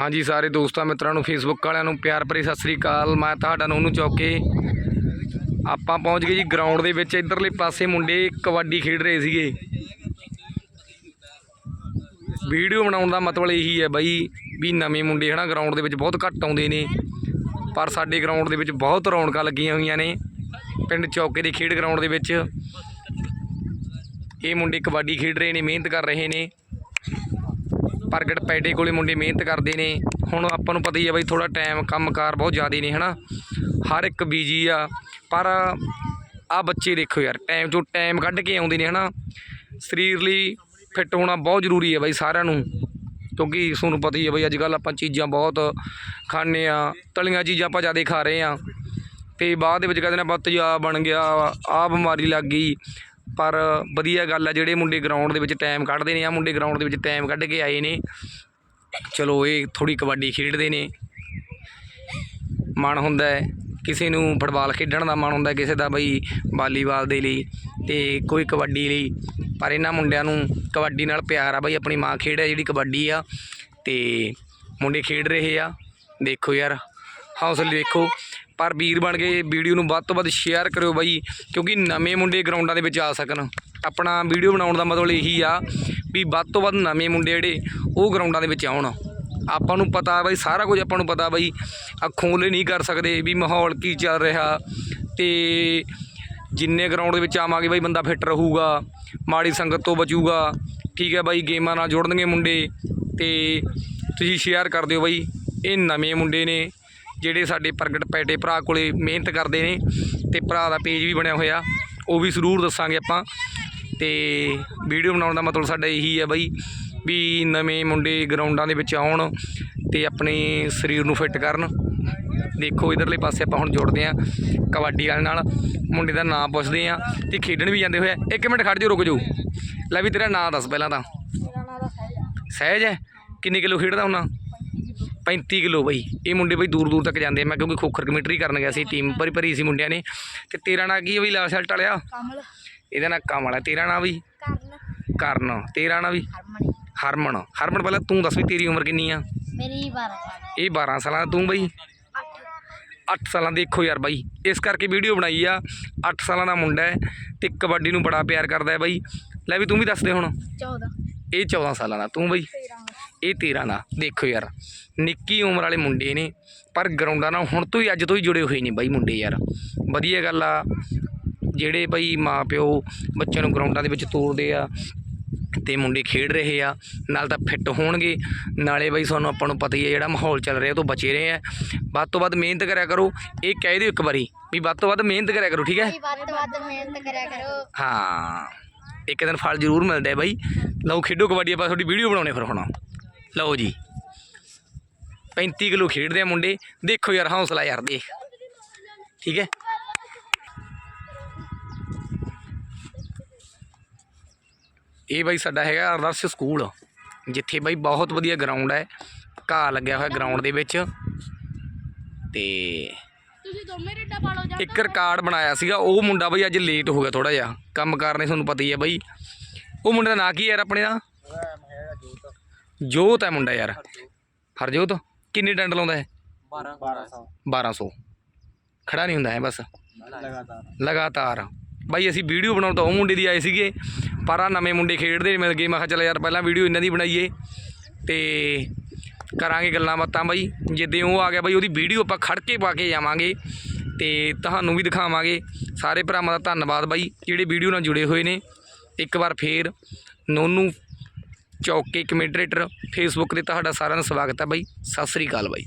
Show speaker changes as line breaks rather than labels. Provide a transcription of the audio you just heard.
ਹਾਂਜੀ, ਸਾਰੇ ਦੋਸਤਾਂ ਮਿੱਤਰਾਂ ਨੂੰ ਫੇਸਬੁੱਕ ਵਾਲਿਆਂ ਨੂੰ ਪਿਆਰ ਭਰੀ ਸਤਿ ਸ੍ਰੀ ਅਕਾਲ। ਮੈਂ ਤੁਹਾਡਾ ਨੋਨੂ ਚੌਕੇ। ਆਪਾਂ ਪਹੁੰਚ ਗਏ ਜੀ ਗਰਾਊਂਡ ਦੇ ਵਿੱਚ। ਇਧਰਲੇ ਪਾਸੇ ਮੁੰਡੇ ਕਬੱਡੀ ਖੇਡ ਰਹੇ ਸੀਗੇ। ਵੀਡੀਓ ਬਣਾਉਣ ਦਾ ਮਤਲਬ ਇਹੀ ਹੈ ਬਾਈ, ਵੀ ਨਵੇਂ ਮੁੰਡੇ ਹਨਾ ਗਰਾਊਂਡ ਦੇ ਵਿੱਚ ਬਹੁਤ ਘੱਟ ਆਉਂਦੇ ਨੇ। ਪਰ ਸਾਡੇ ਗਰਾਊਂਡ ਦੇ ਵਿੱਚ ਬਹੁਤ ਰੌਣਕਾਂ ਲੱਗੀਆਂ ਹੋਈਆਂ ਨੇ। ਪਿੰਡ ਚੌਕੇ ਦੇ ਖੇਡ ਗਰਾਊਂਡ ਦੇ ਵਿੱਚ। ਇਹ ਮੁੰਡੇ ਕਬੱਡੀ ਖੇਡ ਰਹੇ ਨੇ, ਮਿਹਨਤ ਕਰ ਰਹੇ ਨੇ। ਪ੍ਰਗਟ ਪੈਡੇ ਕੋਲੇ ਮੁੰਡੇ ਮਿਹਨਤ ਕਰਦੇ ਨੇ। ਹੁਣ ਆਪਾਂ ਨੂੰ ਪਤਾ ਹੀ ਆ ਬਈ ਥੋੜਾ ਟਾਈਮ ਕੰਮਕਾਰ ਬਹੁਤ ਜ਼ਿਆਦਾ ਨੇ, ਹਨਾ? ਹਰ ਇੱਕ ਬੀਜੀ ਆ। ਪਰ ਆ ਬੱਚੇ ਦੇਖੋ ਯਾਰ ਟਾਈਮ ਤੋਂ ਟਾਈਮ ਕੱਢ ਕੇ ਆਉਂਦੇ ਨੇ, ਹਨਾ? ਸਰੀਰ ਲਈ ਫਿੱਟ ਹੋਣਾ ਬਹੁਤ ਜ਼ਰੂਰੀ ਹੈ ਬਈ ਸਾਰਿਆਂ ਨੂੰ। ਕਿਉਂਕਿ ਤੁਹਾਨੂੰ ਪਤਾ ਹੀ ਹੈ ਬਈ ਅੱਜ ਕੱਲ ਆਪਾਂ ਚੀਜ਼ਾਂ ਬਹੁਤ ਖਾਂਦੇ ਆ। ਤਲੀਆਂ ਚੀਜ਼ਾਂ ਆਪਾਂ ਜ਼ਿਆਦਾ ਖਾ ਰਹੇ ਆ। ਤੇ ਬਾਅਦ ਦੇ ਵਿੱਚ ਕਹਿੰਦੇ ਨੇ ਬਾ ਤੇਜ਼ਾਬ ਬਣ ਗਿਆ, ਆ ਬਿਮਾਰੀ ਲੱਗ ਗਈ। ਪਰ ਵਧੀਆ ਗੱਲ ਆ, ਜਿਹੜੇ ਮੁੰਡੇ ਗਰਾਊਂਡ ਦੇ ਵਿੱਚ ਟਾਈਮ ਕੱਢਦੇ ਨੇ ਆ ਮੁੰਡੇ ਗਰਾਊਂਡ ਦੇ ਵਿੱਚ ਟਾਈਮ ਕੱਢ ਕੇ ਆਏ ਨੇ। ਚਲੋ, ਇਹ ਥੋੜੀ ਕਬੱਡੀ ਖੇਡਦੇ ਨੇ। ਮਨ ਹੁੰਦਾ ਹੈ, ਕਿਸੇ ਨੂੰ ਫੁੱਟਬਾਲ ਖੇਡਣ ਦਾ ਮਨ ਹੁੰਦਾ ਕਿਸੇ ਦਾ ਬਈ ਵਾਲੀਬਾਲ ਦੇ ਲਈ ਤੇ ਕੋਈ ਕਬੱਡੀ ਲਈ। ਪਰ ਇਹਨਾਂ ਮੁੰਡਿਆਂ ਨੂੰ ਕਬੱਡੀ ਨਾਲ ਪਿਆਰ ਆ ਬਈ, ਆਪਣੀ ਮਾਂ ਖੇਡ ਹੈ ਜਿਹੜੀ ਕਬੱਡੀ ਆ ਤੇ ਮੁੰਡੇ ਖੇਡ ਰਹੇ ਆ। ਦੇਖੋ ਯਾਰ, ਹੌਸਲੇ ਦੇਖੋ। ਪਰ ਵੀਰ ਬਣ ਕੇ ਵੀਡੀਓ ਨੂੰ ਵੱਧ ਤੋਂ ਵੱਧ ਸ਼ੇਅਰ ਕਰਿਓ ਬਾਈ, ਕਿਉਂਕਿ ਨਵੇਂ ਮੁੰਡੇ ਗਰਾਊਂਡਾਂ ਦੇ ਵਿੱਚ ਆ ਸਕਣ। ਆਪਣਾ ਵੀਡੀਓ ਬਣਾਉਣ ਦਾ ਮਤਲਬ ਇਹੀ ਆ ਵੀ ਵੱਧ ਤੋਂ ਵੱਧ ਨਵੇਂ ਮੁੰਡੇ ਜਿਹੜੇ, ਉਹ ਗਰਾਊਂਡਾਂ ਦੇ ਵਿੱਚ ਆਉਣ। ਆਪਾਂ ਨੂੰ ਪਤਾ ਬਾਈ, ਸਾਰਾ ਕੁਝ ਆਪਾਂ ਨੂੰ ਪਤਾ ਬਾਈ ਅੱਖੋਂ ਨਹੀਂ ਕਰ ਸਕਦੇ ਵੀ ਮਾਹੌਲ ਕੀ ਚੱਲ ਰਿਹਾ। ਤੇ ਜਿੰਨੇ ਗਰਾਊਂਡ ਦੇ ਵਿੱਚ ਆਵਾਂਗੇ ਬਾਈ, ਬੰਦਾ ਫਿੱਟ ਰਹੂਗਾ, ਮਾੜੀ ਸੰਗਤ ਤੋਂ ਬਚੂਗਾ। ਠੀਕ ਹੈ ਬਾਈ, ਗੇਮਾਂ ਨਾਲ ਜੁੜਨਗੇ ਮੁੰਡੇ। ਤੇ ਤੁਸੀਂ ਸ਼ੇਅਰ ਕਰ ਦਿਓ ਬਾਈ, ਇਹ ਨਵੇਂ ਮੁੰਡੇ ਨੇ। ਜਿਹੜੇ ਸਾਡੇ ਪ੍ਰਗਟ ਪੈਟੇ ਭਰਾ ਕੋਲੇ ਮਿਹਨਤ ਕਰਦੇ ਨੇ ਤੇ ਭਰਾ ਦਾ ਪੇਜ ਵੀ ਬਣਿਆ ਹੋਇਆ ਉਹ ਵੀ ਜ਼ਰੂਰ ਦੱਸਾਂਗੇ ਆਪਾਂ। ਤੇ ਵੀਡੀਓ ਬਣਾਉਣ ਦਾ ਮਤਲਬ ਸਾਡਾ ਇਹੀ ਹੈ ਬਾਈ ਵੀ ਨਵੇਂ ਮੁੰਡੇ ਗਰਾਊਂਡਾਂ ਦੇ ਵਿੱਚ ਆਉਣ ਤੇ ਆਪਣੇ ਸਰੀਰ ਨੂੰ ਫਿੱਟ ਕਰਨ। ਦੇਖੋ ਇਧਰਲੇ ਪਾਸੇ ਆਪਾਂ ਹੁਣ ਜੁੜਦੇ ਆ ਕਬੱਡੀ ਵਾਲੇ ਨਾਲ ਮੁੰਡੇ ਦਾ ਨਾਮ ਪੁੱਛਦੇ ਆ ਤੇ ਖੇਡਣ ਵੀ ਜਾਂਦੇ ਹੋਏ ਆ। ਇੱਕ ਮਿੰਟ ਖੜ ਜਾਓ ਰੁਕ ਜਾਓ। ਲੈ ਵੀ ਤੇਰਾ ਨਾਮ ਦੱਸ ਪਹਿਲਾਂ ਤਾਂ।
ਮੇਰਾ ਨਾਮ ਦਾ ਸਹਿਜ
ਹੈ? ਕਿੰਨੇ ਕਿਲੋ ਖੇਡਦਾ ਹੁੰਨਾ 35 ਕਿਲੋ ਬਈ। ਇਹ ਮੁੰਡੇ ਬਈ ਦੂਰ ਦੂਰ ਤੱਕ ਜਾਂਦੇ ਆ। ਮੈਂ ਕਿਉਂਕਿ ਖੋਖਰ ਕਮੇਟਰੀ ਕਰਨ ਗਿਆ ਸੀ ਟੀਮ ਭਰੀ ਭਰੀ ਸੀ ਮੁੰਡਿਆਂ ਨੇ। ਤੇ ਤੇਰਾ ਨਾਂ ਕੀ ਹੈ ਬਈ? ਲਾਲ ਸ਼ਰਟ ਵਾਲਿਆ?
ਕਮਲ।
ਇਹਦਾ ਨਾਂ ਕਮਲ ਹੈ ਤੇਰਾ ਨਾਂ ਵੀ
ਕਰਨ।
ਕਰਨ। ਤੇਰਾ ਨਾਂ ਵੀ
ਹਰਮਣੀ
ਹਰਮਨ। ਹਰਮਨ ਪਹਿਲਾਂ ਤੂੰ ਦੱਸ ਵੀ ਤੇਰੀ ਉਮਰ ਕਿੰਨੀ ਆ?
ਮੇਰੀ 12 ਸਾਲ।
ਇਹ 12 ਸਾਲਾਂ ਦਾ ਤੂੰ ਬਈ?
8
8 ਸਾਲਾਂ ਦੇਖੋ ਯਾਰ ਬਾਈ। ਇਸ ਕਰਕੇ ਵੀਡੀਓ ਬਣਾਈ ਆ। 8 ਸਾਲਾਂ ਦਾ ਮੁੰਡਾ ਹੈ ਤੇ ਕਬੱਡੀ ਨੂੰ ਬੜਾ ਪਿਆਰ ਕਰਦਾ ਹੈ ਬਾਈ। ਲੈ ਵੀ ਤੂੰ ਵੀ ਦੱਸ ਦੇ ਹੁਣ।
14
ਇਹ 14 ਸਾਲਾਂ ਦਾ ਤੂੰ ਬਈ।
13
ਇਹ 13 ਦਾ ਦੇਖੋ ਯਾਰ। ਨਿੱਕੀ ਉਮਰ ਵਾਲੇ ਮੁੰਡੇ ਨੇ ਪਰ ਗਰਾਊਂਡਾਂ ਨਾਲ ਹੁਣ ਤੋਂ ਹੀ ਅੱਜ ਤੋਂ ਹੀ ਜੁੜੇ ਹੋਏ ਨੇ ਬਾਈ ਮੁੰਡੇ ਯਾਰ। ਵਧੀਆ ਗੱਲ ਆ ਜਿਹੜੇ ਬਾਈ ਮਾਪਿਓ ਬੱਚਿਆਂ ਨੂੰ ਗਰਾਊਂਡਾਂ ਦੇ ਵਿੱਚ ਤੋਰਦੇ ਆ ਤੇ ਮੁੰਡੇ ਖੇਡ ਰਹੇ ਆ ਨਾਲ ਤਾਂ ਫਿੱਟ ਹੋਣਗੇ ਨਾਲੇ ਬਾਈ ਸਾਨੂੰ ਆਪਾਂ ਨੂੰ ਪਤਾ ਹੀ ਹੈ ਜਿਹੜਾ ਮਾਹੌਲ ਚੱਲ ਰਿਹਾ ਉਹ ਤੋਂ ਬਚੇ ਰਹੇ ਆ। ਵੱਧ ਤੋਂ ਵੱਧ ਮਿਹਨਤ ਕਰਿਆ ਕਰੋ ਇਹ ਕਹਿ ਦਿਓ ਇੱਕ ਵਾਰੀ ਵੀ ਵੱਧ ਤੋਂ ਵੱਧ ਮਿਹਨਤ ਕਰਿਆ ਕਰੋ ਠੀਕ ਹੈ?
ਵੱਧ ਤੋਂ ਵੱਧ ਮਿਹਨਤ ਕਰਿਆ ਕਰੋ।
ਹਾਂ ਇੱਕ ਦਿਨ ਫਲ ਜ਼ਰੂਰ ਮਿਲਦਾ ਹੈ ਬਾਈ। ਲਓ ਖੇਡੋ ਕਬੱਡੀ ਆਪਾਂ ਤੁਹਾਡੀ ਵੀਡੀਓ ਬਣਾਉਣੇ ਫਿਰ ਹੁਣ। ਲਓ ਜੀ। 35 ਕਿਲੋ ਖੇਡਦੇ ਆ ਮੁੰਡੇ। ਦੇਖੋ ਯਾਰ ਹੌਸਲਾ ਯਾਰ ਦੇਖ। ਠੀਕ ਹੈ? ਇਹ ਬਾਈ ਸਾਡਾ ਹੈਗਾ ਆਦਰਸ਼ ਸਕੂਲ ਜਿੱਥੇ ਬਾਈ ਬਹੁਤ ਵਧੀਆ ਗਰਾਊਂਡ ਹੈ। ਘਾਹ ਲੱਗਿਆ ਹੋਇਆ ਗਰਾਊਂਡ ਦੇ ਵਿੱਚ। ਤੇ
ਤੁਸੀਂ ਦੋਵੇਂ ਰੇਡਾ ਪਾ ਲਓ ਜਾਂ
ਇੱਕ ਰਿਕਾਰਡ ਬਣਾਇਆ ਸੀਗਾ। ਉਹ ਮੁੰਡਾ ਬਈ ਅੱਜ ਲੇਟ ਹੋ ਗਿਆ ਥੋੜਾ ਜਿਹਾ। ਕੰਮ ਕਾਰ ਨੇ ਤੁਹਾਨੂੰ ਪਤਾ ਹੀ ਹੈ ਬਈ। ਉਹ ਮੁੰਡੇ ਦਾ ਨਾਂ ਕੀ ਯਾਰ ਆਪਣੇ ਦਾ? ਜੋਤ ਹੈ ਮੁੰਡਾ ਯਾਰ। ਹਰਜੋਤ। ਕਿੰਨੇ ਡੰਡ ਲਾਉਂਦਾ ਹੈ
1200
1200 ਖੜਾ ਨਹੀਂ ਹੁੰਦਾ ਹੈ ਬਸ।
ਲਗਾਤਾਰ।
ਲਗਾਤਾਰ। ਬਾਈ ਅਸੀਂ ਵੀਡੀਓ ਬਣਾਉਣ ਤਾਂ ਉਹ ਮੁੰਡੇ ਦੀ ਆਏ ਸੀਗੇ ਪਰ ਆ ਨਵੇਂ ਮੁੰਡੇ ਖੇਡਦੇ ਮਿਲ ਗਏ। ਮੈਂ ਕਿਹਾ ਚੱਲ ਯਾਰ ਪਹਿਲਾਂ ਵੀਡੀਓ ਇਹਨਾਂ ਦੀ ਬਣਾਈਏ ਤੇ ਕਰਾਂਗੇ ਗੱਲਾਂ ਬਾਤਾਂ ਬਾਈ। ਜਿੱਦੇ ਉਹ ਆ ਗਿਆ ਬਾਈ ਉਹਦੀ ਵੀਡੀਓ ਆਪਾਂ ਖੜ ਕੇ ਪਾ ਕੇ ਜਾਵਾਂਗੇ ਤੇ ਤੁਹਾਨੂੰ ਵੀ ਦਿਖਾਵਾਂਗੇ। ਸਾਰੇ ਭਰਾਵਾਂ ਦਾ ਧੰਨਵਾਦ ਬਾਈ ਜਿਹੜੇ ਵੀਡੀਓ ਨਾਲ ਜੁੜੇ ਹੋਏ ਨੇ। ਇੱਕ ਵਾਰ ਫੇਰ ਨੋਨੂ ਚੌਕੇ ਕਮੈਂਟਰੇਟਰ ਫੇਸਬੁੱਕ ਤੇ ਤੁਹਾਡਾ ਸਾਰਿਆਂ ਦਾ ਸਵਾਗਤ ਹੈ ਬਾਈ। ਸਤਿ ਸ੍ਰੀ ਅਕਾਲ ਬਾਈ।